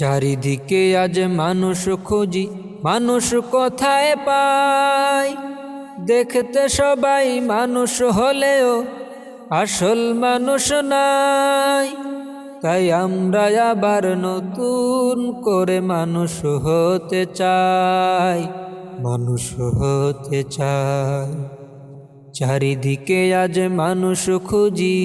চারিদিকে আজ মানুষ খুঁজি, মানুষ কোথায় পায় দেখতে সবাই মানুষ হলেও আসল মানুষ নাই। তাই আমরা আবার নতুন করে মানুষ হতে চাই, মানুষ হতে চাই। চারিদিকে আজ মানুষ খুঁজি,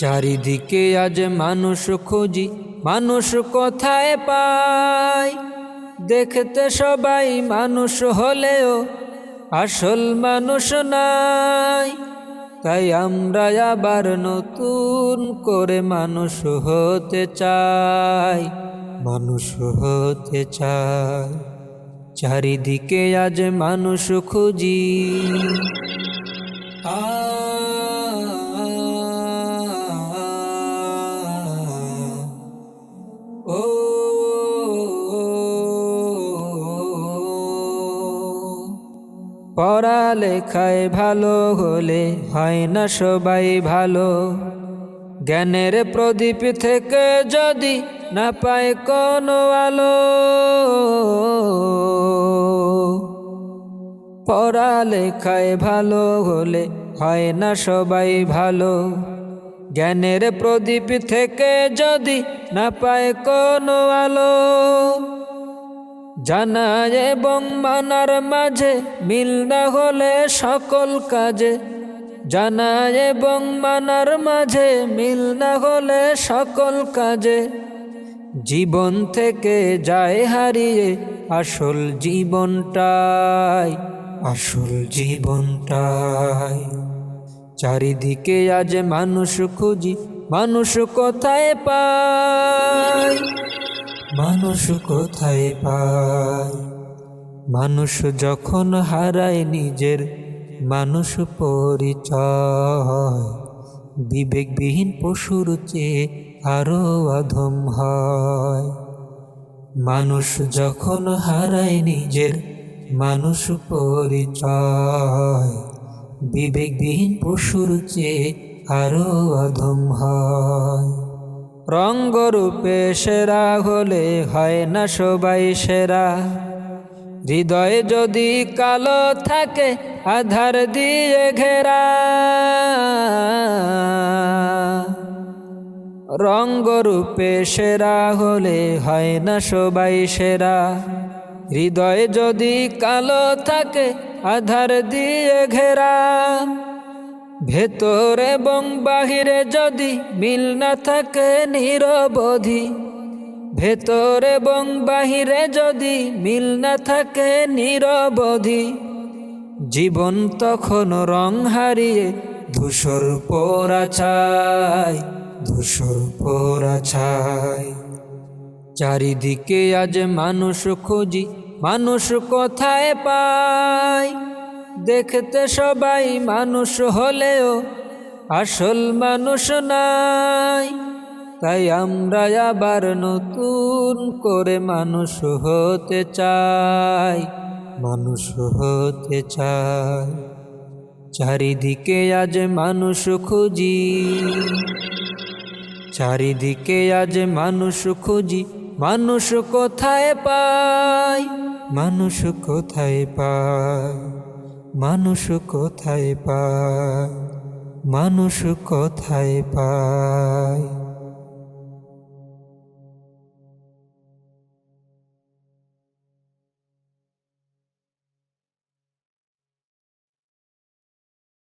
চারিদিকে আজ মানুষ খুঁজি মানুষ কোথায় পায়? দেখতে সবাই মানুষ হলেও আসল মানুষ নাই। তাই আমরা আবার নতুন করে মানুষ হতে চাই, মানুষ হতে চাই। চারিদিকে আজ মানুষ খুঁজি। আ পড়ালেখায় ভালো হলে হয় না সবাই ভালো। জ্ঞানের প্রদীপ থেকে যদি না পায় কোনো আলো। পড়ালেখায় ভালো হলে হয় না সবাই ভালো। জ্ঞানের প্রদীপ থেকে যদি না পায় কোনো আলো। জানা এবং মানার মাঝে মিল না হলে সকল কাজে। জানা এবং মানার মাঝে মিল না হলে সকল কাজে। জীবন থেকে যায় হারিয়ে আসল জীবনটাই আসল জীবনটাই। চারিদিকে আজ মানুষ খুঁজি, মানুষ কোথায় পায়? মানুষ কোথায় পায়? মানুষ যখন হারায় নিজের, মানুষ পরিচয়। বিবেকবিহীন পশুর চেয়ে আরও অধম হয়। মানুষ যখন হারায় নিজের, মানুষ পরিচয়। বিবেকবিহীন পশুর চেয়ে আরও অধম হয়। রঙ্গরূপে সেরা হলে হয় না সবাই সেরা। হৃদয় যদি কালো থাকে, আধার দিয়ে ঘেরা। রঙ্গরূপে সেরা হলে হয় না সবাই সেরা। হৃদয় যদি কালো থাকে, আধার দিয়ে ঘেরা। ভেতর এবং বাহিরে যদি মিল না থাকে নিরবধি, ভেতর এবং বাহিরে যদি মিল না থাকে নিরবধি, জীবন তখন রং হারিয়ে ধূসর পোড়া ছাই, ধূসর পোড়া ছাই। চারিদিকে আজ মানুষ খুঁজি, মানুষ কোথায় পায়? দেখতে সবাই মানুষ হলেও আসল মানুষ নাই। তাই আমরা আবার নতুন করে মানুষ হতে চাই, মানুষ হতে চাই। চারিদিকে আজ মানুষ খুঁজি, চারিদিকে আজ মানুষ খুঁজি, মানুষ কোথায় পায়, মানুষ কোথায় পায়। মানুষ কোথায় পায়? মানুষ কোথায় পায়?